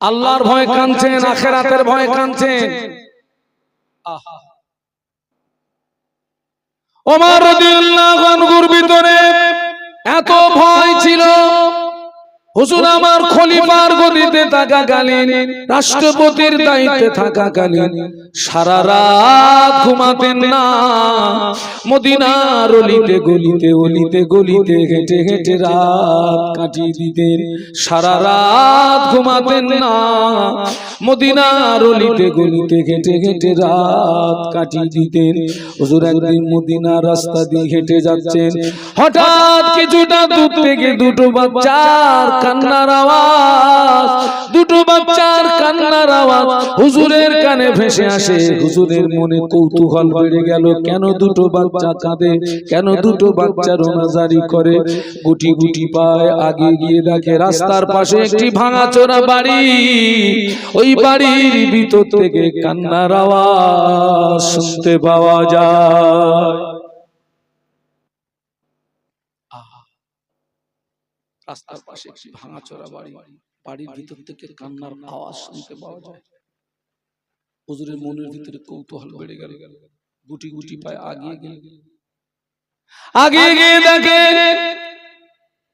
আল্লাহর ভয় কাঁদছেন, আখেরাতের ভয় কাঁদছেন। ওমর রাদিয়াল্লাহু আনহুর ভিতরে এত ভয় ছিল। হুজুর আমার খলিফার গদিতে থাকাকালীন, রাষ্ট্রপতির দায়িত্বে থাকাকালীন সারা রাত ঘুমাতেন না। মদিনার অলিতে গলিতে অলিতে গলিতে হেঁটে হেঁটে রাত কাটিয়ে দিতেন। সারা রাত ঘুমাতেন না। মদিনার অলিতে গলিতে হেঁটে হেঁটে রাত কাটিয়ে দিতেন। হুজুর একদিন মদিনার রাস্তা দিয়ে হেঁটে যাচ্ছেন। হঠাৎ কিছুটা দূর থেকে দুটো বাচ্চার কান্নার আওয়াজ। দুটো বাচ্চার কান্নার আওয়াজ। হুজুরের কানে ভেসে আসে। হুজুরের মনে কৌতূহল বেড়ে গেল। কেন দুটো বাচ্চা কাঁদে। কেন দুটো বাচ্চা রোনাজারি করে? গুটি গুটি পায় আগে গিয়ে দেখে রাস্তার পাশে একটি ভাঙাচোরা বাড়ি। ওই বাড়ির ভিতর থেকে কান্নার আওয়াজ শুনতে পাওয়া যায়। রাস্তার পাশে একটি ভাঙাচোরা বাড়ি। বাড়ির ভিতর থেকে কান্নার আওয়াজ শুনতে পাওয়া যায়। হুজুরের মনের ভিতরে কৌতূহল বেড়ে গেল। গুটি গুটি পায় আগিয়ে গেল আগিয়ে গিয়ে দেখে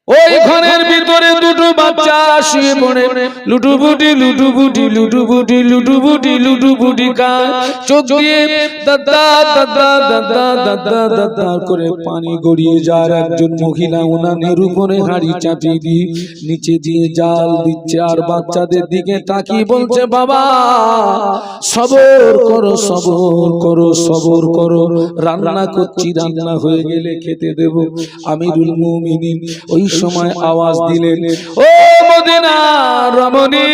ওই ঘরের ভিতরে দুটো বাচ্চা শুয়ে পড়ে। লুটুপুটি লুটুপুটি লুটুপুটি লুটুপুটি লুটুপুটি কান চোখ দিয়ে দাদা দাদা দাদা দাদা দাদা করে পানি গড়িয়ে যার একজন মহিলা উনানের উপরে হাড়ি চাপিয়ে দিয়ে নিচে দিয়ে জাল দিচ্ছে আর বাচ্চাদের দিকে তাকিয়ে বলছে, বাবা, সবর করো সবর করো সবর করো। রান্না করছি, রান্না হয়ে গেলে খেতে দেব। আমিরুল মুমিনিন, ওই সময় আওয়াজ দিলেন ও রমণী।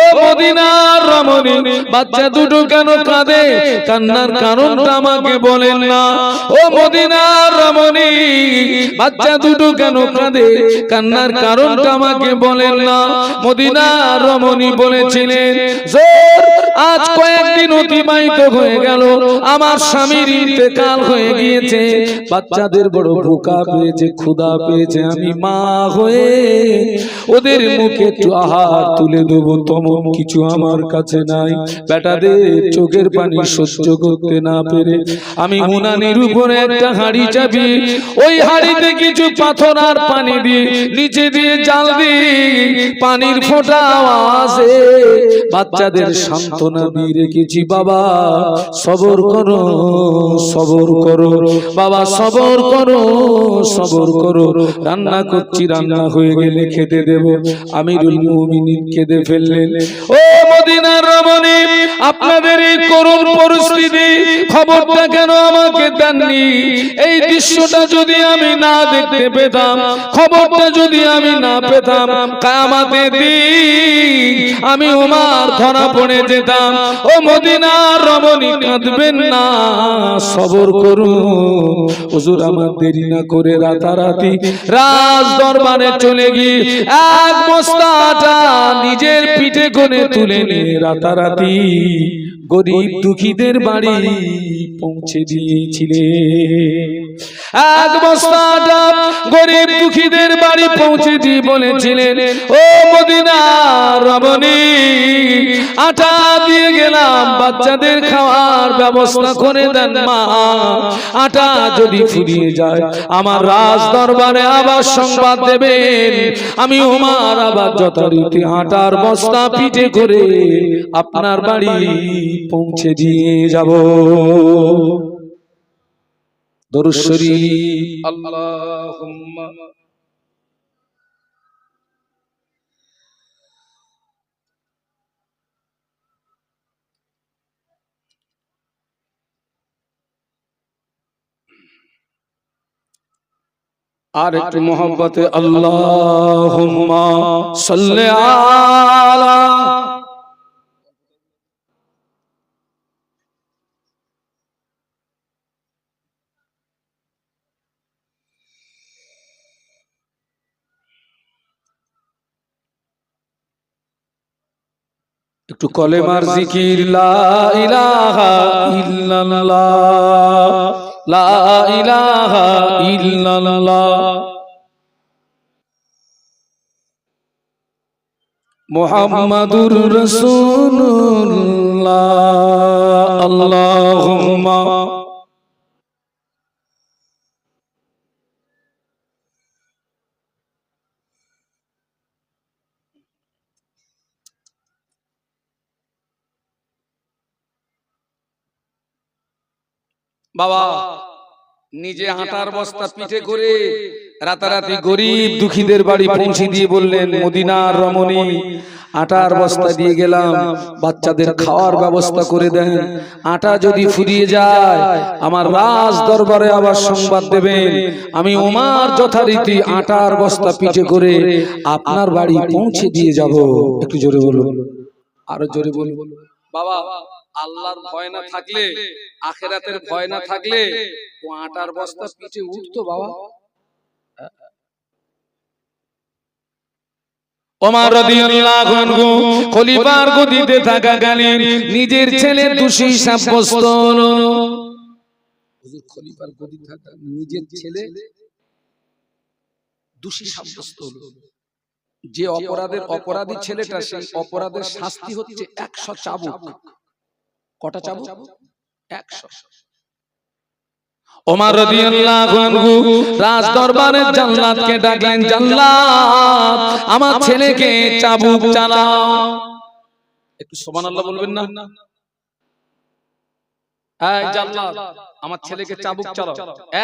ও মদিনার রমণী, বাচ্চা দুটো কেন কাঁদে? কান্নার কারণটা আমাকে বলেন না। ও মদিনার রমণী, বাচ্চা দুটো কেন কাঁদে? কান্নার কারণটা আমাকে বলেন না। মদিনার রমণী বলেছিলেন, জোর, আজ কয়েকদিন অতিবাহিত হয়ে গেল। আমার স্বামীর ইন্তেকাল হয়ে গিয়েছে। বাচ্চাদের বড় ভোকা পেয়েছে, ক্ষুধা পেয়েছে। আমি মা হয়ে ওদের মুখে একটু আহার তুলে দেবো, তেমন কিছু আমার কাছে নাই। বেটাদের চোখের পানি সহ্য করতে না পেরে আমি উনানের উপরে একটা হাড়ি চাপি, ওই হাড়িতে কিছু পাথর আর পানি দিয়ে নিচে দিয়ে জাল দিই। পানির ফোঁটা আওয়াজে বাচ্চাদের সান্ত্বনা দিয়ে রেখেছি, বাবা, সবর করো সবর করো। বাবা, সবর করো সবর করো। রান্না করছি, রান্না হয়ে গেলে খেতে দেব, আমিরুল মুমিনিন খেতে ফেললেন। ও মদিনার রমণী, আপনাদের এই করুণ পরিস্থিতি, খবরটা কেন আমাকে দেননি? এই দৃশ্যটা যদি আমি না দেখতে পেতাম, খবরটা যদি আমি না পেতাম কামাতে দিন আমি ওমার ধরা পড়ে যেতাম। ও মদিনার রমণী, কাঁদবেন না, সবর করুন। হুজুর, আমার দেরি না করে রাতারাতি রাজ দরবারে চলে গিয়ে এক বস্তাটা নিজের পিঠে করে তুলে নে রাতারাতি। গরিব দুঃখীদের বাড়ি পৌঁছে দিয়েছিলেন এক বস্তাটা গরিব দুঃখীদের বাড়ি পৌঁছে দিয়ে বলেছিলেন। ও মদিনা রমণী আটা দিয়ে গেলাম বাচ্চাদের খাওয়ার ব্যবস্থা করে দেন মা। আটা যদি ফুরিয়ে যায় আমার রাজ দরবারে আবার সংবাদ দেবেন। আমি ওমার আবার যথারীতি আটার বস্তা পিঠে করে আপনার বাড়ি পৌঁছে দিয়ে যাব। দরুশ্বরী আল্লাহুম্মা। আর একটু মোহাম্মতে আল্লাহুম্মা সাল্লি একটু কলেমার জিকির লা ইলাহা ইল্লাল্লাহ লা ইলাহা ইল্লাল্লাহ। মোহাম্মদুর রসুল্লাহ আল্লাহুম্মা। বাবা নিজে হাঁটার বস্তা পিঠে করে রাতারাতি গরিব দুঃখীদের বাড়ি পৌঁছে দিয়ে বললেন মদিনার রমণী আটার বস্তা দিয়ে গেলাম বাচ্চাদের খাওয়ার ব্যবস্থা করে দেন আটা যদি ফুরিয়ে যায় আমার রাজ দরবারে আবার সংবাদ দেবেন আমি ওমার যথারীতি আটার বস্তা পিঠে করে আপনার বাড়ি পৌঁছে দিয়ে যাব। একটু জোরে বলুন। আরও জোরে বলুন। বাবা আল্লাহর ভয় না থাকলে আখেরাতের ভয় না থাকলে ও আটার বস্তা পিঠে উঠতো বাবা। ওমর রাদিয়াল্লাহু আনহু খলিফার গদিতে থাকাকালীন নিজের ছেলে দোষী সাব্যস্ত হলো। হুজুর খলিফার গদি থাকা নিজের ছেলে দোষী সাব্যস্ত হলো। যে অপরাধের অপরাধী ছেলেটা সেই অপরাধের শাস্তি হচ্ছে একশো চাবুক। কটা চাবুক? একশো। ওমর রাদিয়াল্লাহু আনহু রাজ দরবারের জাল্লাদকে ডাকলেন জাল্লাদ আমার ছেলেকে চাবুক চালাও। একটু সমান আল্লাহ বলবেন না? এই জাল্লাদ আমার ছেলেকে চাবুক চালাও।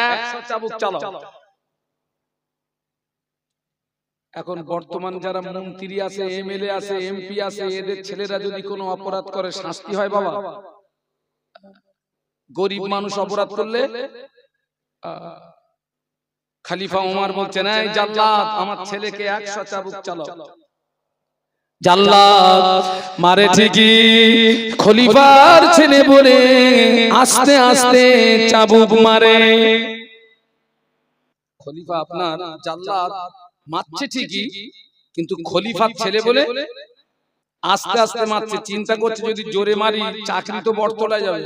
একশো চাবুক চালাও। এখন বর্তমান যারা মন্ত্রী আছে এমএলএ আছে এমপি আছে এদের ছেলেরা যদি কোনো অপরাধ করে শাস্তি হয় বাবা। গরিব মানুষ অপরাধ করলে খালিফা ওমর বলছেন এই জাল্লাদ আমার ছেলেকে একশো চাবুক চালাও। জাল্লাদ মারে ঠিকই খলিফার ছেলে বলে আস্তে আস্তে চাবুক মারে। খলিফা আপনার জাল্লাদ মারছে ঠিকই কিন্তু খলিফার ছেলে বলে আস্তে আস্তে মারছে চিন্তা করছে যদি জোরে মারি চাকরি তো বটতলায় যাবে।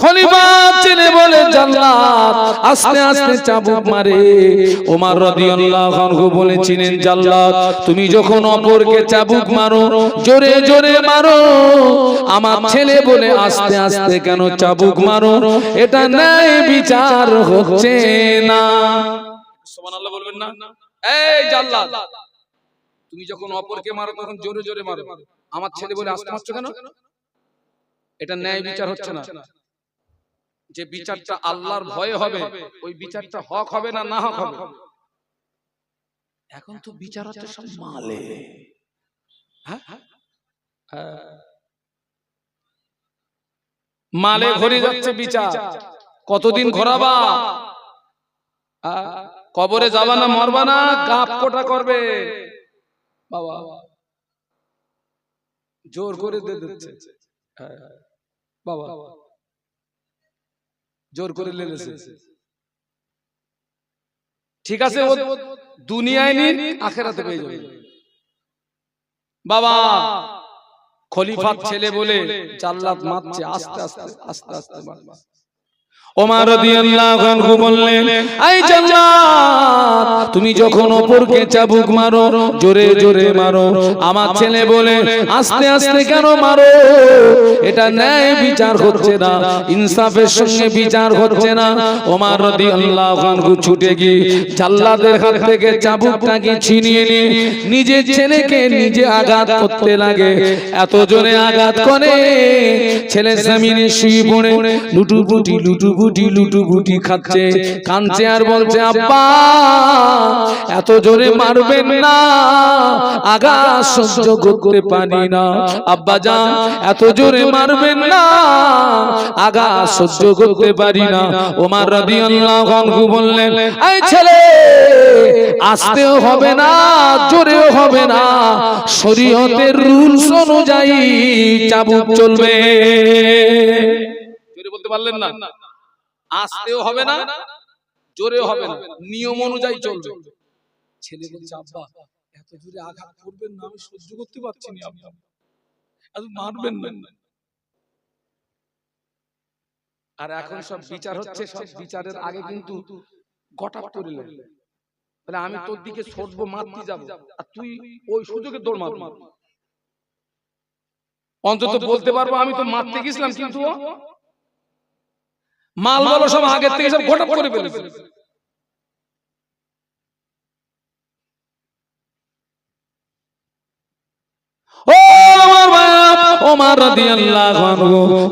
খলিফার ছেলে বলে জাল্লাদ আস্তে আস্তে চাবুক মারে। ওমর রাদিয়াল্লাহু আনহু বলেছিলেন জাল্লাদ তুমি যখন অপরকে চাবুক মারো জোরে জোরে মারো। আমার ছেলে বলে আস্তে আস্তে কেন চাবুক মারো? এটা ন্যায় বিচার হচ্ছে না। বলবেন না? এই তুমি যখন অপরকে মারো তখন জোরে জোরে মারো। আমার ছেলে বলে আস্তে মারছো কেন? এটা ন্যায় বিচার হচ্ছে না। যে বিচারটা আল্লাহর ভয়ে হবে ওই বিচারটা হক হবে না না হক হবে? এখন তো বিচার হচ্ছে সব মালে। হ্যাঁ? হ্যাঁ। মালে ঘুরে যাচ্ছে বিচার। কতদিন ঘোরাবা? কবরে যাবা না মরবা না গাপ কোটা করবে। বাবা। জোর করে দিয়ে দিচ্ছে। হ্যাঁ, বাবা। জোর করে লেলেছে ঠিক আছে ও দুনিয়ায় নিন আখেরাতে পেয়ে যাবে। বাবা। খলিফার ছেলে বলে জাল্লাত মারছে আস্তে আস্তে আস্তে আস্তে মারছে ওমর রাদিয়াল্লাহু আনহু বললেন আই জাল্লাদ তুমি যখন অপরকে চাবুক মারো, জোরে জোরে মারো। আমার ছেলে বলে, আস্তে আস্তে কেন মারো? এটা ন্যায় বিচার হচ্ছে না, ইনসাফের সঙ্গে বিচার হচ্ছে না। ওমর রাদিয়াল্লাহু আনহু ছুটে গিয়ে জাল্লাদের হাত থেকে চাবুকটাকে ছিনিয়ে নিয়ে নিজের ছেলেকে নিজে আঘাত করতে লাগে। এত জোরে আঘাত করে, ছেলে জমিনে শুয়ে পড়ে, লুটুপুটি লুটুপুটি লুটুপুটি খাচ্ছে কাঁদছে আর বলছে আব্বা এত জোরে মারবেন না আঘাত সহ্য করতে পারি না। আব্বা যান এত জোরে মারবেন না আঘাত সহ্য করতে পারি না। ওমর রাদিয়াল্লাহু আনহু বললেন এই ছেলে আসতেও হবে না জোরেও হবে না। শরীয়তের রুলস অনুযায়ী চাবুক চলবে। বলতে পারলেন না? আসতেও হবে না জোরেও হবে না। নিয়ম অনুযায়ী চলবে। ছেলে বলছে আব্বা এত জোরে আঘাত করবেন না আমি সহ্য করতে পারছি না আব্বা। এত মারবেন না। আর এখন সব বিচার হচ্ছে সব বিচারের আগে কিন্তু গটাপ করে বলে আমি তোর দিকে ছুটবো মারতে যাব। আর তুই ওই সুযোগে দৌড় মারবি। অন্তত বলতে পারব আমি তো মারতে গেছিলাম কিন্তু মাল বলো সব আগের থেকে সব ঘটাপ করে ফেলেছে।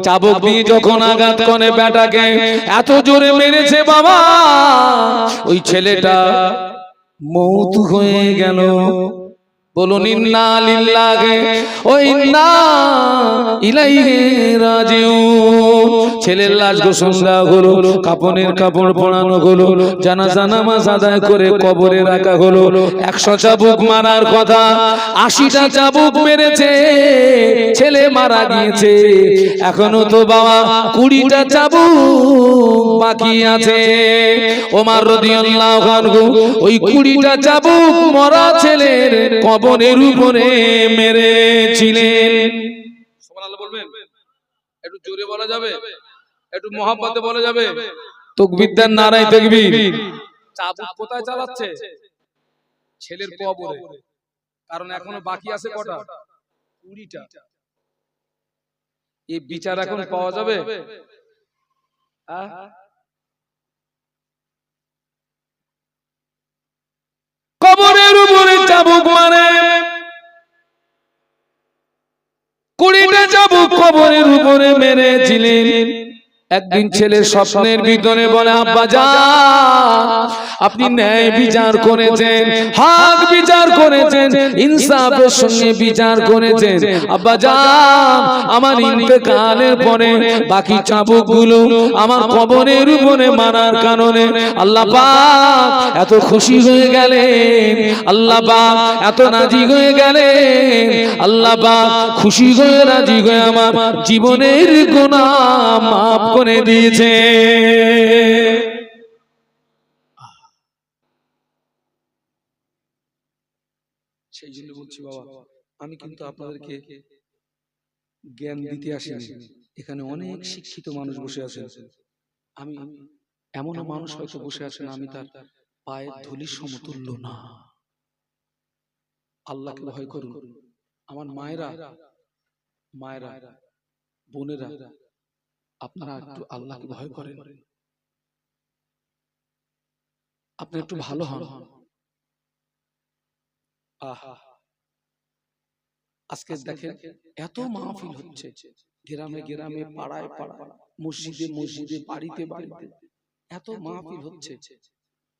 চাবুক দিয়ে যখন আঘাত করে বেটাকে এত জোরে মেরেছে বাবা। ওই ছেলেটা মৌত হয়ে গেল। বলুন ইন্না লিল্লাহি ও ইন্না ইলাইহি রাজিউন। ছেলের লাশ গোসল দেওয়া হলো কাপনের কাপড় পরানো হলো জানাজা নামাজ আদায় করে কবরে রাখা হলো। একশো চাবুক মারার কথা আশিটা চাবুক মেরেছে ছেলে মারা গিয়েছে। এখনও তো বাবা কুড়িটা চাবুক বাকি আছে। ওমার রাদিয়াল্লাহু আনহু ওই কুড়িটা চাবুক মরা ছেলের কবরের উপরে মেরেছিলেন। সুবহানাল্লাহ বলবেন? একটু জোরে বলা যাবে? একটু মহাব্বতে বলা যাবে? তকবীরদার নারাই তাকবীর। চাবুক কোথায় চালাচ্ছে? ছেলের কবরে। কারণ এখনও বাকি আছে কটা? কুড়িটা। এই বিচার এখন পাওয়া যাবে? আহ? চাবুক মানে? কুড়িটা চাবুক কবরের উপরে মেরেছিলেন। একদিন ছেলে স্বপ্নের ভিতরে বলে আব্বা যা আপনি ন্যায় বিচার করেছেন হক বিচার করেছেন ইনসাফের সঙ্গে বিচার করেছেন। আব্বা যা আমার ইন্তেকালের পরে বাকি চাবুকগুলো আমার কবরের উপরে মারার কারণে আল্লাহ পাক এত খুশি হয়ে গেলেন। আল্লাহ পাক এত রাজি হয়ে গেলেন। আল্লাহ পাক খুশি হয়ে রাজি হয়ে আমার জীবনের গুনাহ মাফ করে দিয়েছে। সেই জন্য বলছি বাবা আমি কিন্তু আপনাদেরকে জ্ঞান দিতে আসিনি। এখানে অনেক শিক্ষিত মানুষ বসে আছেন। আমি এমন মানুষ হয়তো বসে আছেন আমি তার পায়ের ধুলির সমতুল্য না। আল্লাহকে ভয় করুন। আমার মায়েরা মায়েরা বোনেরা আপনারা একটু আল্লাহকে ভয় করেন। আপনি একটু ভালো হন। আহা আজকে দেখেন এত মাহফিল হচ্ছে। গ্রামে গ্রামে পাড়ায় পাড়ায় মসজিদে মসজিদে বাড়িতে বাড়িতে এত মাহফিল হচ্ছে।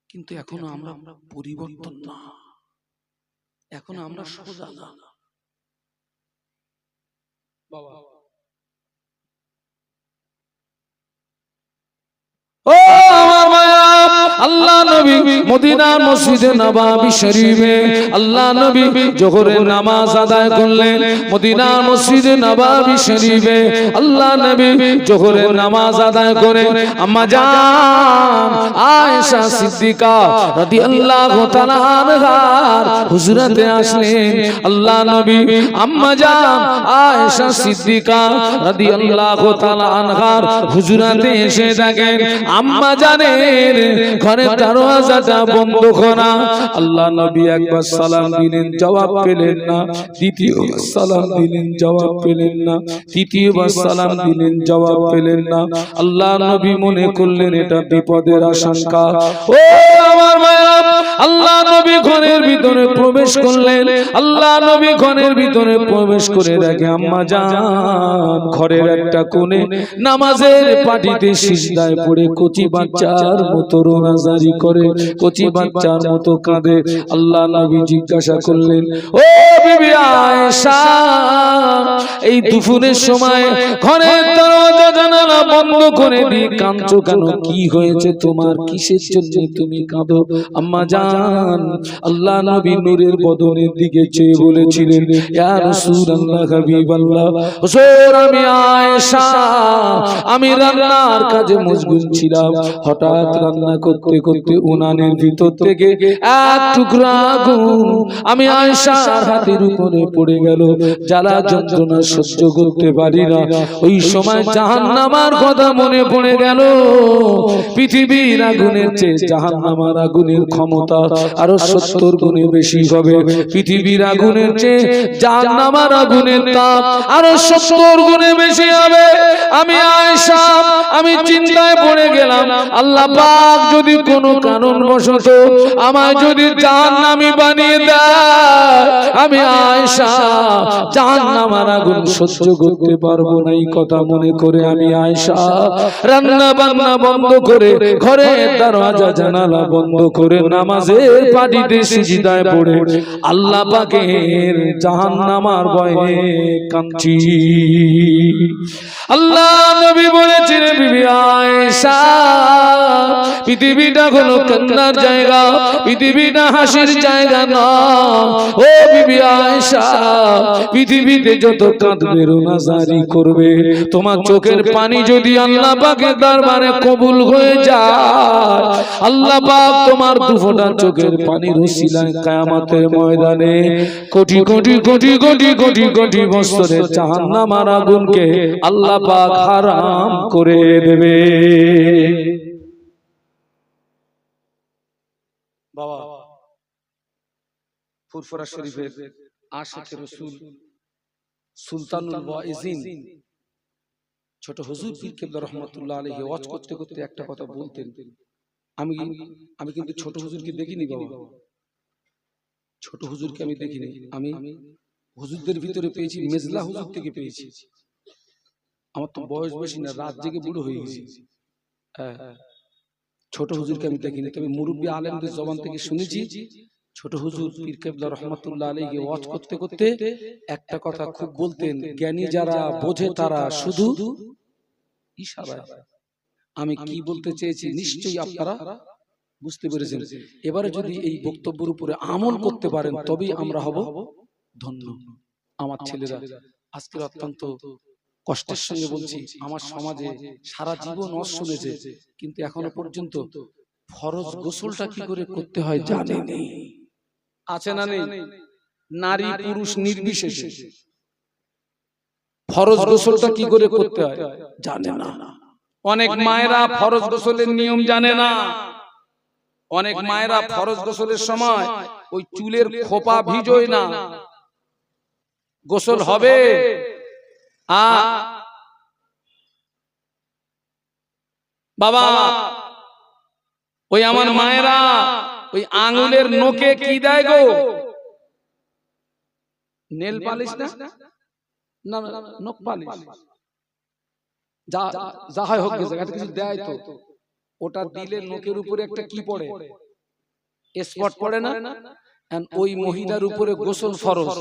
কিন্তু এখনও আমরা পরিবর্তন না। এখন আমরা সোজা না। বাবা। ও আমার মায়া আল্লাহ নবী মদিনার মসজিদে নবাবী শরীফে আল্লাহ নবী জোহরের নামাজ আদায় করলেন। মদিনার মসজিদে নবাবী শরীফে আল্লাহ নবী জোহরের নামাজ আদায় করে আম্মা জান, আয়েশা সিদ্দিকা রাদিয়াল্লাহু তাআলা আনহার হুজরাতে আসলেন। আল্লাহ নবী, আম্মা জান, আয়েশা সিদ্দিকা রাদিয়াল্লাহু তাআলা আনহার হুজরাতে এসে দেখেন আম্মা জানের ঘরের দরওয়াজাটা বন্ধ করা আল্লাহ নবী একবার সালাম দিলেন জবাব পেলেন না। দ্বিতীয়বার সালাম দিলেন জবাব পেলেন না। তৃতীয়বার সালাম দিলেন জবাব পেলেন না। আল্লাহ নবী মনে করলেন এটা বিপদের আশঙ্কা। ও আমার মায়া আল্লাহ নবী ঘরের ভিতরে প্রবেশ করলেন। আল্লাহ নবী ঘরের ভিতরে প্রবেশ করে দেখে আম্মা জান ঘরের একটা কোণে নামাজের পাটিতে সিজদায় পড়ে কচি বাচ্চার মতো রোনাজারি করে কচি বাচ্চার মতো কাঁদে। আল্লাহ নবী জিজ্ঞাসা করলেন ও বিবি আয়েশা এই দুপুরের সময় ঘরের দরজা জানালা বন্ধ করে দিয়ে কাঁদছো কেন? কি হয়েছে? তোমার কিসের জন্য তুমি কাঁদো? আম্মা জান। আল্লাহ নবী নূরের বদনের দিকে চেয়ে বলেছিলেন ইয়া রাসূলুল্লাহ হাবিবাল্লাহ হুজুর আমি আয়েশা আমি রান্নার কাজে মশগুল ছিলাম। হঠাৎ রান্না করতে করতে উনানের ভিতর থেকে এক টুকরা আগুন আমি আয়েশার হাতের উপরে পড়ে গেল। জ্বালা যন্ত্রণা সহ্য করতে পারি না। ওই সময় জাহান্নামার কথা মনে পড়ে গেল। পৃথিবীর আগুনের চেয়ে জাহান্নামার আগুনের ক্ষমতা তাপ আরও সত্তর গুণে বেশি হবে। পৃথিবীর আগুনের চেয়ে জাহান্নামার আগুনের তাপ আরও সত্তর গুণে বেশি হবে। আমি আয়েশা, আমি চিন্তায় পড়ে গেলাম। আল্লাহ পাক যদি কোনো কারণ বশত আমায় যদি জাহান্নামী বানিয়ে দেয়, আমি আয়েশা, জাহান্নামার আগুন সহ্য করতে পারব না। এই কথা মনে করে আমি আয়েশা রান্না বান্না বন্ধ করে ঘরে দরওয়াজা জানালা বন্ধ করে নামাজের পাটিতে সিজদায় পড়ে আল্লাহ পাকের জাহান্নামার ভয়ে কাঁদছি। আল্লাহ নবী বলেছেন বিবি আয়েশা পৃথিবীটা হলো কান্নার জায়গা পৃথিবীটা হাসির জায়গা না। ও বিবি আয়েশা পৃথিবীতে যত কাঁদবে রোনাজারি করবে। তোমার চোখের পানি যদি আল্লাহ পাকের দরবারে কবুল হয়ে যায় আল্লাহ পাক তোমার দুফোটা চোখের পানির উসিলায় কিয়ামতের ময়দানে কোটি কোটি কোটি কোটি কোটি কোটি বছরের জাহান্নামার আগুনকে আল্লাহ পাক হারাম করে দেবে বাবা ফুরফুরা শরীফের আশিকের রসুল সুলতানুল ওয়াইজিন ছোট হুজুর পীর কেবলা রহমতুল্লাহ আলাইহি ওয়াজ করতে করতে একটা কথা বলতেন আমি আমি কিন্তু ছোট হুজুরকে দেখিনি বাবা। ছোট হুজুরকে আমি দেখিনি। আমি হুজুরদের ভিতরে পেয়েছি মেজলা হুজুর থেকে পেয়েছি। আমার তো বয়স বেশি না রাত জেগে বুড়ো হয়ে গেছি হ্যাঁ ছোট হুজুরকে আমি দেখিনি তবে মুরব্বী আলেমদের জবান থেকে শুনেছি। ছোট হুজুর পীর কেবলা রহমতুল্লাহ আলীকে ওয়াজ করতে করতে একটা কথা খুব বলতেন জ্ঞানী যারা বোঝে তারা শুধু ইশারায়। আমি কি বলতে চেয়েছি? নিশ্চয়ই আপনারা বুঝতে পেরেছেন। এবারে যদি এই বক্তব্যের উপরে আমল করতে পারেন তবেই আমরা হব ধন্য। আমার ছেলেরা আজকের অত্যন্ত কষ্টের সঙ্গে বলছি আমার সমাজে সারা জীবন অস কিন্তু এখনও পর্যন্ত ফরজ গোসলটা কি করে করতে হয় জানেনি। আছে না নেই? নারী পুরুষ নির্বিশেষে। ফরজ গোসলটা কি করে করতে হয় জানে না। অনেক মায়েরা ফরজ গোসলের নিয়ম জানে না। অনেক মায়েরা ফরজ গোসলের সময় ওই চুলের খোপা ভিজোয় না। গোসল হবে। আ বাবা ওই আমার মায়েরা ওই আঙুলের নোকে কি দেয় গো? নেল পালিশ না? না না, নখ পালিশ। যা যা হয় হোক একটা কিছু দেয় তো ওটা দিলে নোকের উপরে একটা কি পড়ে? স্পট পড়ে? না? ওই মহিলার উপরে গোসল ফরজ।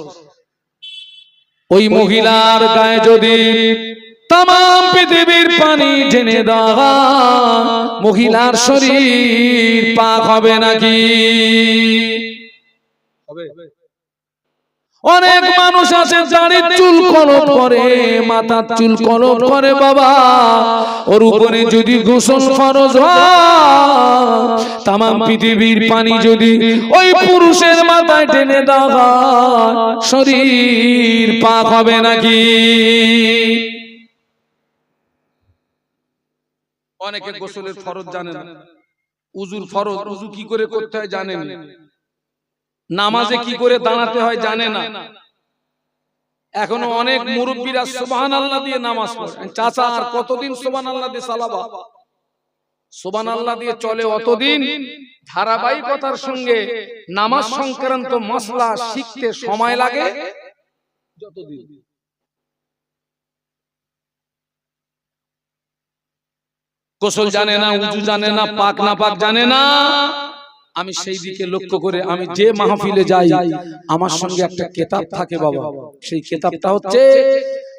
ওই মহিলার গায়ে যদি তাম পৃথিবীর পানি টেনে দেওয়া মহিলার শরীর পাক হবে নাকি? অনেক মানুষ আছে দাড়ির চুল কলপ করে মাথার চুল কলপ করে বাবা। ওর উপরে যদি গোসল ফরজ তাম পৃথিবীর পানি যদি ওই পুরুষের মাথায় টেনে দেওয়া শরীর পাক হবে নাকি? অনেকে গোসলের ফরজ জানে না উজুর ফরজ উজু কি করে করতে হয় জানে না নামাজে কি করে দাঁড়াতে হয় জানে না। এখনও অনেক মুরব্বীরা সুবহান আল্লাহ দিয়ে নামাজ পড়ে। চাচা আর কতদিন সুবহান আল্লাহ দিয়ে চালাবা সুবহান আল্লাহ দিয়ে চলে অতদিন ধারাবাহিকতার সঙ্গে নামাজ সংক্রান্ত মশলা শিখতে সময় লাগে? যতদিন। গোসল জানে না উজু জানে না পাক না পাক জানে না। আমি সেই দিকে লক্ষ্য করে আমি যে মাহফিলে যাই আমার সঙ্গে একটা কেতাব থাকে বাবা। সেই কেতাবটা হচ্ছে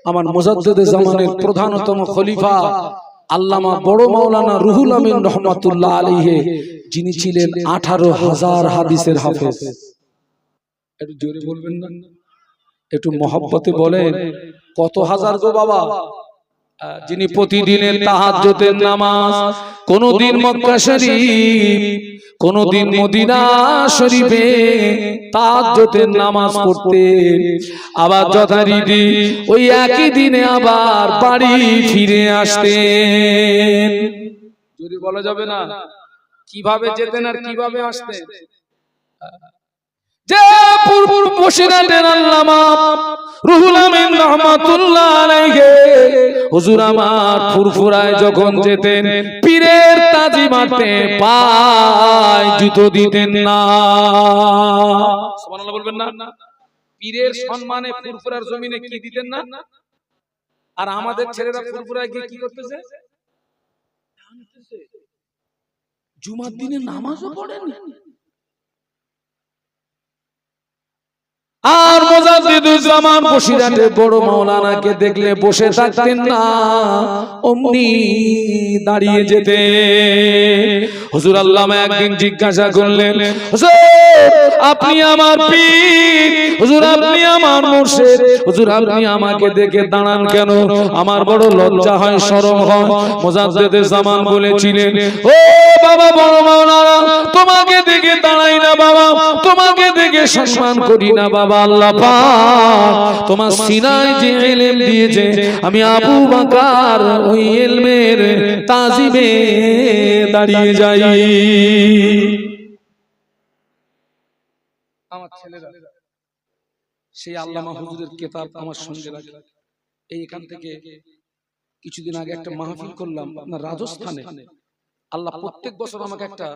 আমার মুজাদ্দেদে জামানের প্রধানতম খলিফা আল্লামা বড় মাওলানা রুহুল আমিন রহমাতুল্লাহ আলাইহে যিনি ছিলেন আঠারো হাজার হাদিসের হাফেজ। একটু জোরে বলবেন না? একটু মহব্বতে বলেন কত হাজার গো বাবা? যিনি প্রতিদিনের তাহাজ্জুদের নামাজ কোনদিন মক্কা শরীফ কোনদিন মদিনা শরীফে তাহাজ্জুদের নামাজ পড়তেন। আবার যথারীতি ওই একই দিনে আবার বাড়ি ফিরে আসতেন। যদি বলা যাবে না কীভাবে যেতেন আর কীভাবে আসতেন? যে পূর্ব বসিরাটের না। না। আর আমাদের ছেলেরা ফুরফুরায় কি করতেছে? জুমার দিনে নামাজও পড়েন। আর মোজাদ্দিদুজ্জামান বসিরাটে বড় মাওলানাকে দেখলে বসে থাকতেন না। অমনি দাঁড়িয়ে যেতে হুজুর আল্লামা একদিন জিজ্ঞাসা করলেন আপনি আমার পীর? হুজুর, আপনি আমার মুর্শিদ? হুজুর, আপনি আমাকে দেখে দাঁড়ান কেন? আমার বড় লজ্জা হয়, শরম হয়। মোজাদ্দিদুল জামান বলেছিলেন, ও বাবা বড় মাওলানা, তোমাকে দেখে দাঁড়াই না বাবা, তোমাকে দেখে সম্মান করি না বাবা। আল্লাহ পাক তোমার সিনায় যে ইলম দিয়েছে আমি আবু বকর ওই ইলমের তাজিমে দাঁড়িয়ে যাই। আমার ছেলেরা সেই আল্লামা হুজুরের কেতাব আমার সঙ্গে রাখে। এই এখান থেকে কিছুদিন আগে একটা মাহফিল করলাম আপনার রাজস্থানে। আল্লাহ প্রত্যেক বছর আমাকে একটা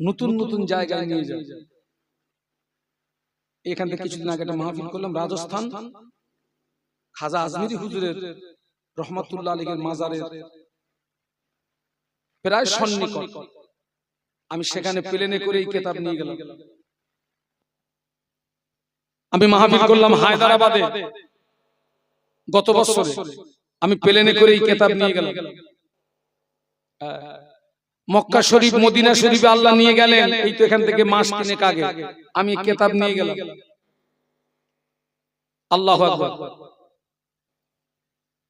নতুন নতুন জায়গায় নিয়ে যায় এখান থেকে কিছুদিন আগে একটা মাহফিল করলাম রাজস্থান। খাজা আজমিরি হুজুরের রহমতুল্লাহ আলীর মাজারের প্রায় সন্নিকট। আমি সেখানে প্লেনে করে এই কেতাব নিয়ে গেলাম। আমি মাহফিল করলাম হায়দ্রাবাদে। গত বছরে। আমি প্লেনে করে এই কেতাব নিয়ে গেলাম। মক্কা শরীফ মদিনা শরীফে আল্লাহ নিয়ে গেলেন। এই তো এখান থেকে মাস তিনেক আগে। আমি কেতাব নিয়ে গেলাম। আল্লাহ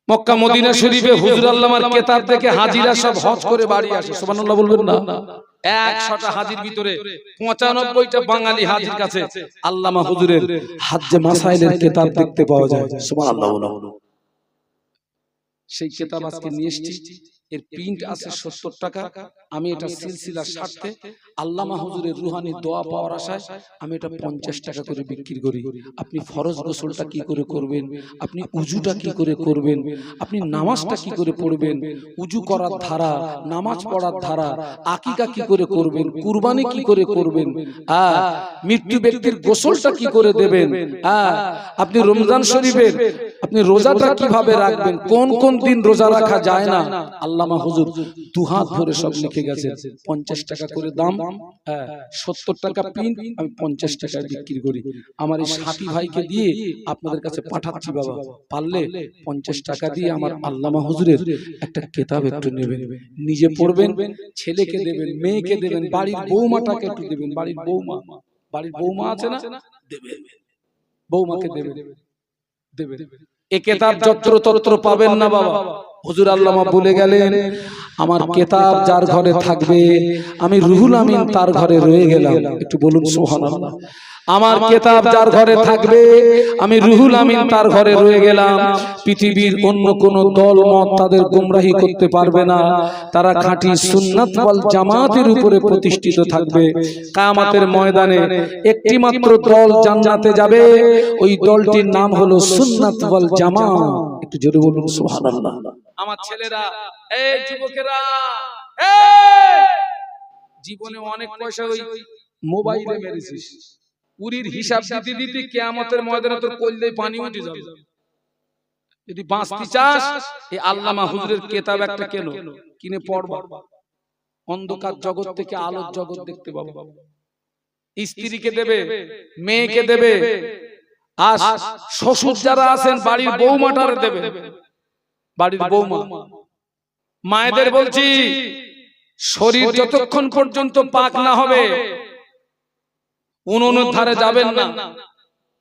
মক্কা মদিনা শরীফে হুজুর আল্লামার কেতাব থেকে হাজিরা সব হজ করে বাড়ি আসে। সুবহানাল্লাহ বলবেন না। একশোটা হাজির ভিতরে পঁচানব্বইটা বাঙালি হাজির কাছে আল্লামা হুজুরের হাজ্জে মাসাইলের কেতাব দেখতে পাওয়া যায়। সুবহানাল্লাহ সেই কেতাব আজকে নিয়ে এসেছি। এর প্রিন্ট আছে সত্তর টাকা। আমি এটা সিলসিলার স্বার্থে আল্লামা হুজুরের রুহানি দোয়া পাওয়ার আশায় আমি এটা পঞ্চাশ টাকা করে বিক্রি করি। আপনি ফরজ গোসলটা কি করে করবেন? আপনি উজুটা কি করে করবেন? আপনি নামাজটা কি করে পড়বেন? উজু করার ধারা নামাজ পড়ার ধারা আকিকা কি করে করবেন? কুরবানি? কি করে করবেন? হ্যাঁ মৃত্যু ব্যক্তির গোসলটা কি করে দেবেন আপনি রমজান শরীফের আপনি রোজাটা কীভাবে রাখবেন কোন কোন দিন রোজা রাখা যায় না। আল্লামা হুজুর দুহাত ধরে সব লিখে গেছেন পঞ্চাশ টাকা করে দাম হ্যাঁ সত্তর টাকা পিন আমি পঞ্চাশ টাকায় বিক্রি করি। আমার এই সাথী ভাইকে দিয়ে আপনাদের কাছে পাঠাচ্ছি বাবা। পারলে পঞ্চাশ টাকা দিয়ে আমার আল্লামা হুজুরের একটা কেতাব একটু নেবেন। নিজে পড়বেন ছেলেকে দেবেন মেয়েকে দেবেন বাড়ির বৌমাটাকে একটু দেবেন বাড়ির বৌমা। বাড়ির বৌমা আছে না? দেবেন বৌমাকে দেবেন দেবেন। এ কেতাব যত্র তত্র পাবেন না বাবা। হুজুর আল্লামা বলে গেলেন আমার কেতাব যার ঘরে থাকবে আমি রুহুল আমিন তার ঘরে রয়ে গেলাম। একটু বলুন সুবহানাল্লাহ। আমার কেতাব যার ঘরে থাকবে আমি রুহুল আমিন তার ঘরে রয়ে গেলাম। পৃথিবীর অন্য কোন দল মত তাদের গুমরাহি করতে পারবে না। তারা খাঁটি সুন্নাত ওয়াল জামাতের উপরে প্রতিষ্ঠিত থাকবে। কায়ামতের ময়দানে একটি মাত্র দল জান্নাতে যাবে। ওই দলটির নাম হলো সুন্নাত ওয়াল জামাত। একটু জোরে বলুন সুবহানাল্লাহ। আমার ছেলেরা এই যুবকেরা এই! জীবনে অনেক পয়সা ওই মোবাইলে মেরেছিস। উরির হিসাব দিতে দিতে কেয়ামতের ময়দানে তোর কললে পানি উঠে যাবে। যদি বাঁচতে চাস এই আল্লামা হুজুরের কেতাব একটা কেন কিনে পড়বা। অন্ধকার জগৎ থেকে আলোর জগৎ দেখতে পাবো। স্ত্রীকে দেবে মেয়েকে দেবে। আর শ্বশুর যারা আছেন বাড়ির বৌমাটারে দেবে। বাড়ির বৌমা। মায়েদের বলছি শরীর যতক্ষণ পর্যন্ত পাক না হবে উনুনের ধারে যাবেন না।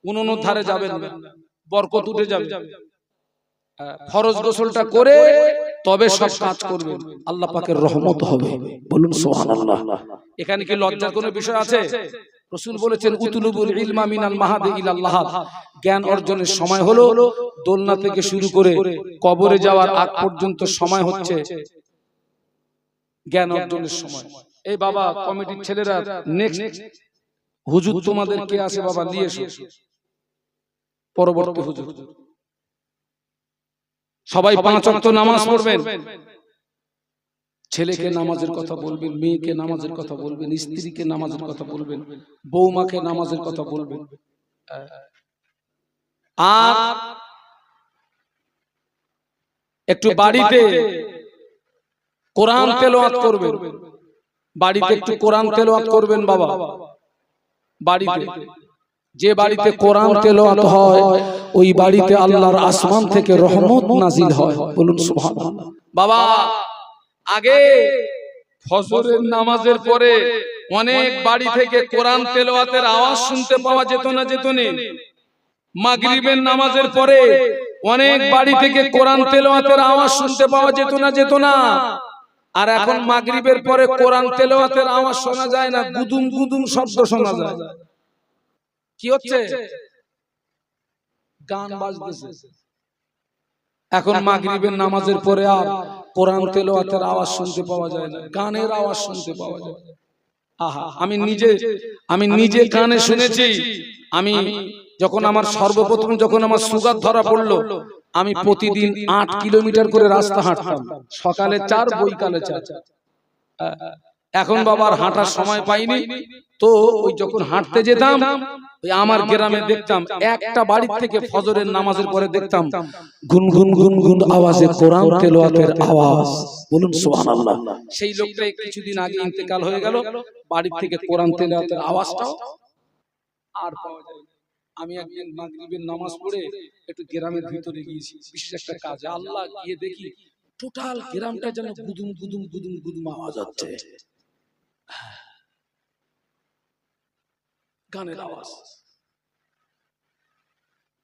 উনুনের ধারে যাবেন না। বরকত উঠে যাবে। ফরজ গোসলটা করে তবে সব কাজ করবেন। আল্লাহ পাকের রহমত হবে। বলুন সুবহানাল্লাহ। এখানে কি লজ্জার কোনো বিষয় আছে? রসুল বলেছেন উতুলুবুল ইলমা মিনাল মাহাদি ইলাল্লাহ জ্ঞান অর্জনের সময় হলো দোলনা থেকে শুরু করে কবরে যাওয়ার আগ পর্যন্ত সময় হচ্ছে জ্ঞান অর্জনের সময়। এই বাবা কমিটির ছেলেরা নেক্সট হুজুর তোমাদের কে আছে বাবা নিয়ে এসো। পরবর্তী হুজুর। সবাই পাঁচ অক্ট নামাজ পড়বেন। ছেলেকে নামাজের কথা বলবেন মেয়েকে নামাজের কথা বলবেন স্ত্রীকে নামাজের কথা বলবেন বৌমাকে নামাজের কথা বলবেন। আর একটু বাড়িতে কোরআন তেলাওয়াত করবেন। বাড়িতে একটু কোরআন তেলাওয়াত করবেন বাবা। বাড়িতে। যে বাড়িতে কোরআন তেলাওয়াত হয় ওই বাড়িতে আল্লাহর আসমান থেকে রহমত নাজিল হয়। বলুন সুবহানাল্লাহ। বাবা আগে ফজরের নামাজের পরে অনেক বাড়ি থেকে কোরআন তেলাওয়াতের আওয়াজ শুনতে পাওয়া যেত না যেত না মাগরিবের নামাজের পরে অনেক বাড়ি থেকে কোরআন তেলাওয়াতের আওয়াজ শুনতে পাওয়া যেত না যেত না আর এখন মাগরিবের পরে কোরআন তেলাওয়াতের আওয়াজ শোনা যায় না গুদুম গুদুম শব্দ শোনা যায়। কি হচ্ছে? গান বাজতেছে। এখন মাগরিবের নামাজের পরে আর কোরআন তেলাওয়াতের আওয়াজ শুনতে পাওয়া যায় না। গানের আওয়াজ শুনতে পাওয়া যায়। আহা আমি নিজে আমি নিজে কানে শুনেছি। আমি যখন আমার সর্বপ্রথম যখন আমার সুগার ধরা পড়ল আমি প্রতিদিন আট কিলোমিটার করে রাস্তা হাঁটতাম। সকালে চার বৈকালে চার এখন বাবার হাঁটার সময় পাইনি। তো ওই যখন হাঁটতে যেতাম ওই আমার গ্রামে দেখতাম একটা বাড়ির থেকে ফজরের নামাজের পরে দেখতাম। গুনগুন গুনগুন আওয়াজে কোরআন তেলাওয়াতের আওয়াজ। বলুন সুবহানাল্লাহ। সেই লোকটাই কিছুদিন আগে ইন্তেকাল হয়ে গেল বাড়ির থেকে কোরআন তেলাওয়াতের আওয়াজটাও আর পাওয়া যায়। আমি একদিন মাগরিবের নামাজ পড়ে একটু গ্রামের ভিতরে গিয়েছি। বিশেষ একটা কাজে আল্লাহ গিয়ে দেখি টোটাল গ্রামটা যেন গুদুম গুদুম গুদুম গুদুম আওয়াজ হচ্ছে। গানের আওয়াজ।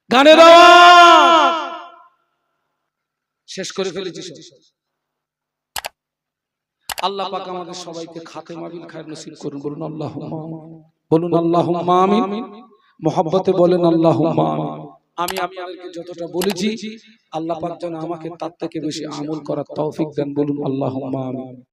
গানের আওয়াজ! শেষ করে ফেলেছি। আল্লাহ পাক আমাদের সবাইকে খাতেমা বিল খায়ের নসিব করুন। বলুন আল্লাহ বলুন আল্লাহ আমিন। মোহাব্বতে বলেন আল্লাহ আমি আপনাদেরকে যতটা বলেছি আল্লাহ পাক যেন আমাকে তার থেকে বেশি আমল করার তৌফিক দেন। বলুন আল্লাহ